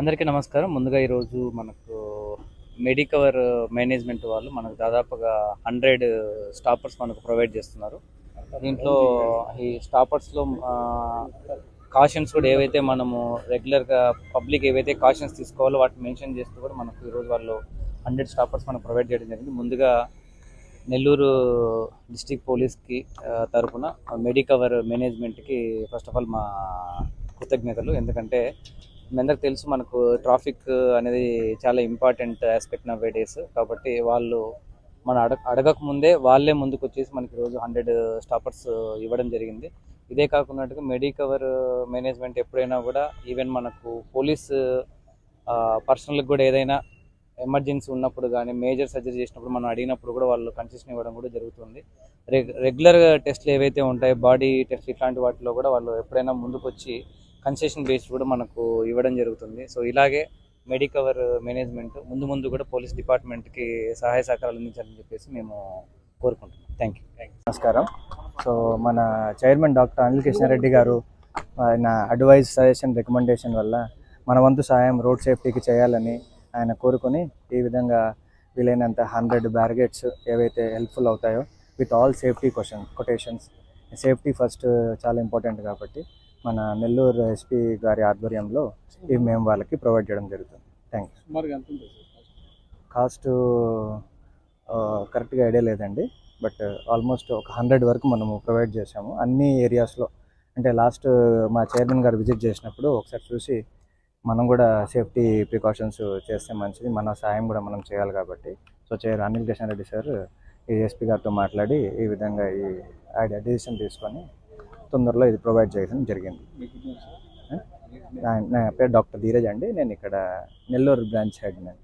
అందరికీ నమస్కారం. ముందుగా ఈరోజు మనకు మెడికవర్ మేనేజ్మెంట్ వాళ్ళు మనకు దాదాపుగా హండ్రెడ్ స్టాపర్స్ మనకు ప్రొవైడ్ చేస్తున్నారు. దీంట్లో ఈ స్టాపర్స్లో కాషన్స్ కూడా ఏవైతే మనము రెగ్యులర్గా పబ్లిక్ ఏవైతే కాషన్స్ తీసుకోవాలో వాటిని మెన్షన్ చేస్తూ కూడా మనకు ఈరోజు వాళ్ళు హండ్రెడ్ స్టాపర్స్ మనకు ప్రొవైడ్ చేయడం జరిగింది. ముందుగా నెల్లూరు డిస్టిక్ పోలీస్కి తరఫున తరపున మెడికవర్ మేనేజ్మెంట్కి ఫస్ట్ ఆఫ్ ఆల్ మా కృతజ్ఞతలు. ఎందుకంటే మీ అందరికి తెలుసు మనకు ట్రాఫిక్ అనేది చాలా ఇంపార్టెంట్ ఆస్పెక్ట్ నా డేస్ కాబట్టి వాళ్ళు మన అడగ అడగక ముందే వాళ్ళే ముందుకు వచ్చేసి మనకి రోజు హండ్రెడ్ స్టాపర్స్ ఇవ్వడం జరిగింది. ఇదే కాకుండా మెడికవర్ మేనేజ్మెంట్ ఎప్పుడైనా కూడా ఈవెన్ మనకు పోలీస్ పర్సనల్కి కూడా ఏదైనా ఎమర్జెన్సీ ఉన్నప్పుడు కానీ మేజర్ సర్జరీ చేసినప్పుడు మనం అడిగినప్పుడు కూడా వాళ్ళు కన్సెషన్ ఇవ్వడం కూడా జరుగుతుంది. రెగ్యులర్ టెస్ట్లు ఏవైతే ఉంటాయో బాడీ టెస్ట్ ఇట్లాంటి వాటిలో కూడా వాళ్ళు ఎప్పుడైనా ముందుకు వచ్చి కన్సెషన్ బేస్ కూడా మనకు ఇవ్వడం జరుగుతుంది. సో ఇలాగే మెడికవర్ మేనేజ్మెంట్ ముందు ముందు కూడా పోలీస్ డిపార్ట్మెంట్కి సహాయ సహకారాలు అందించాలని చెప్పేసి మేము కోరుకుంటున్నాం. థ్యాంక్ యూ నమస్కారం. సో మన చైర్మన్ డాక్టర్ అనిల్ కృష్ణారెడ్డి గారు ఆయన అడ్వైజ్ సజెషన్ రికమెండేషన్ వల్ల మన వంతు సహాయం రోడ్ సేఫ్టీకి చేయాలని ఆయన కోరుకొని ఈ విధంగా వీలైనంత హండ్రెడ్ బ్యారిగేట్స్ ఏవైతే హెల్ప్ఫుల్ అవుతాయో with all safety question quotations safety first చాలా ఇంపార్టెంట్ కాబట్టి మన నెల్లూరు ఎస్పీ గారి ఆధ్వర్యంలో ఇవి మేము వాళ్ళకి ప్రొవైడ్ చేయడం జరుగుతుంది. థ్యాంక్ యూ కాస్ట్ కరెక్ట్గా ఐడియా లేదండి. బట్ ఆల్మోస్ట్ ఒక హండ్రెడ్ వరకు మనము ప్రొవైడ్ చేసాము అన్ని ఏరియాస్లో అంటే లాస్ట్ మా చైర్మన్ గారు విజిట్ చేసినప్పుడు ఒకసారి చూసి మనం కూడా సేఫ్టీ ప్రికాషన్స్ చేస్తే మంచిది మన సాయం కూడా మనం చేయాలి కాబట్టి. So chair Anil Kishan Reddy sir ఈ ఎస్పీ గారితో మాట్లాడి ఈ విధంగా ఈ ఐడియా డిసిషన్ తీసుకొని తొందరలో ఇది ప్రొవైడ్ చేయడం జరిగింది. నా పేరు డాక్టర్ ధీరజ్ అండి. నేను ఇక్కడ నెల్లూరు బ్రాంచ్ హెడ్ నేను